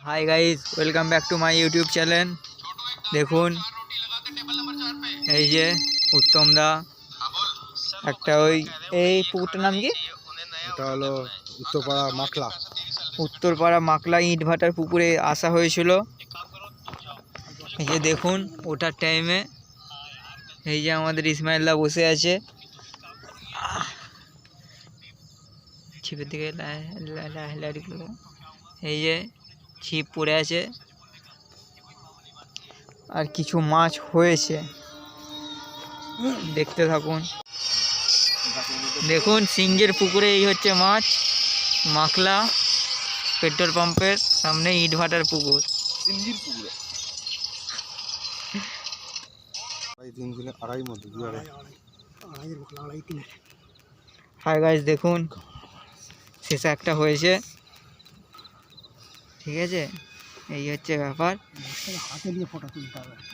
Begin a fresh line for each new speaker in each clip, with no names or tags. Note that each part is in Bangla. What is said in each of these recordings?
Hi guys welcome back to my YouTube channel দেখুন এই যে উত্তম দা একটা ওই এই পুকুরটার নাম কি
এটা হলো উত্তরপাড়া মাকলা
উত্তরপাড়া মাকলা ইট ভাটার পুকুরে আসা হয়েছিল এই যে দেখুন ওটার টাইমে এই যে আমাদের ইসমাইলদা বসে আছে! ছিপের দিকে। এই যে ছিপ পড়ে আছে। আর কিছু মাছ হয়েছে। দেখতে থাকুন। দেখুন সিঙ্গের পুকুরে এই হচ্ছে মাছ। মাকলা পেট্রোল পাম্পের সামনে ইট ভাটার পুকুর? হাই গাইজ দেখুন। শেষে একটা হয়েছে। ঠিক আছে? এই হচ্ছে ব্যাপার।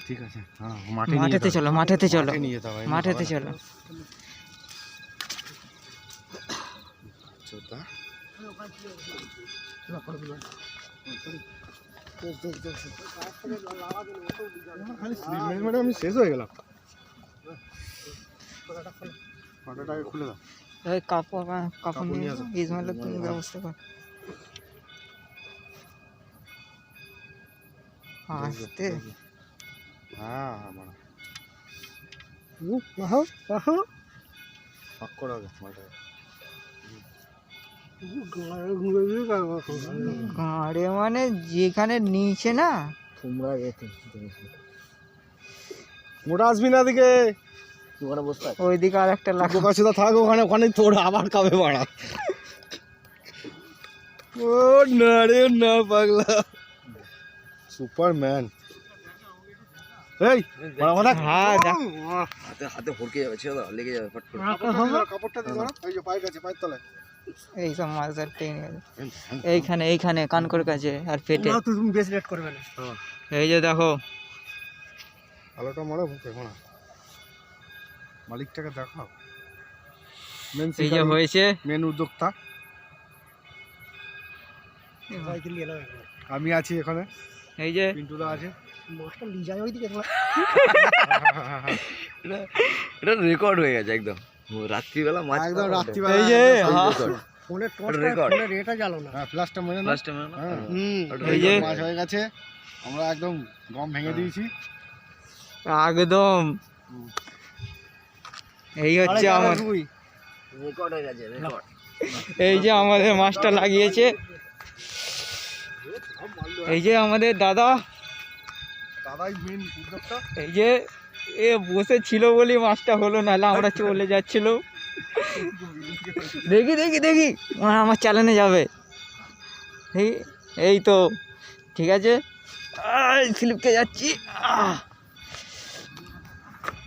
ঠিক আছে হ্যাঁ মাঠে
মাঠেতে চলো মাঠেতে চলো। মাঠেতে চলো।
আমি শেষ হয়ে গেলাম। ফটোটাকে খুলে দাও।
কাপড় কাপড়
কাপড় নিয়ে
তুমি ব্যবস্থা কর। আসতে।
হ্যাঁ মানে
গাড়ে মানে যেখানে নিচে না?
তোমরা গেছে মোটা আসবি না দিকে বসতে
ওইদিকে আর একটা লাগা
কাছে তো থাক ওখানে ওখানে তোর আবার খাবে বাড়া। ও না রে না পাগলা। সুপারম্যান। এই
হ্যাঁ দেখ।
হাতে হাতে ফরকে যাবে ছেড়ে দাও লেগে যাবে ফট করে।
কাপড়টা দিয়ে দাও এই যে পায়ের কাছে পায়ের তলায়।
এই সব মাছ ধর এইখানে এইখানে কানকর কাছে আর পেটে
তুমি বেশি লেট করবে না।
এই যে দেখো।
আলোটা মারো মুখে মারা। মালিকটাকে দেখাও। মেন
এই যে হয়েছে।
মেন উদ্যোক্তা। আমি আছি এখানে।
এই যে
পিন্টুদা আছে।
এটা রেকর্ড হয়ে গেছে একদম। রাত্রিবেলা মাছ
একদম রাত্রিবেলা
এই যে
একদম
হ্যাঁ।
রেকর্ড
হ্যাঁ ফ্ল্যাশটা মেরে
টাইম
হ্যাঁ।
ওটা
এই যে
মাছ হয়ে গেছে। আমরা একদম গম ভেঙে দিয়েছি।
একদম। এই হচ্ছে আমার
রেকর্ড হয়ে গেছে রেকর্ড
এই যে আমাদের মাছটা লাগিয়েছে। এই যে আমাদের দাদা।
দাদাই মেন
এই যে এ বসে ছিল বলে মাছটা হলো নাহলে আমরা চলে যাচ্ছিল। দেখি দেখি দেখি মানে আমার চালানে যাবে। এই তো ঠিক আছে? স্লিপকে যাচ্ছি!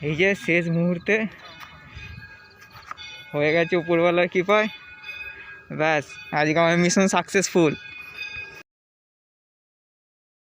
এই যে শেষ মুহূর্তে হয়ে গেছে উপরওয়ালার কৃপায়। ব্যাস আজকে আমার মিশন সাকসেসফুল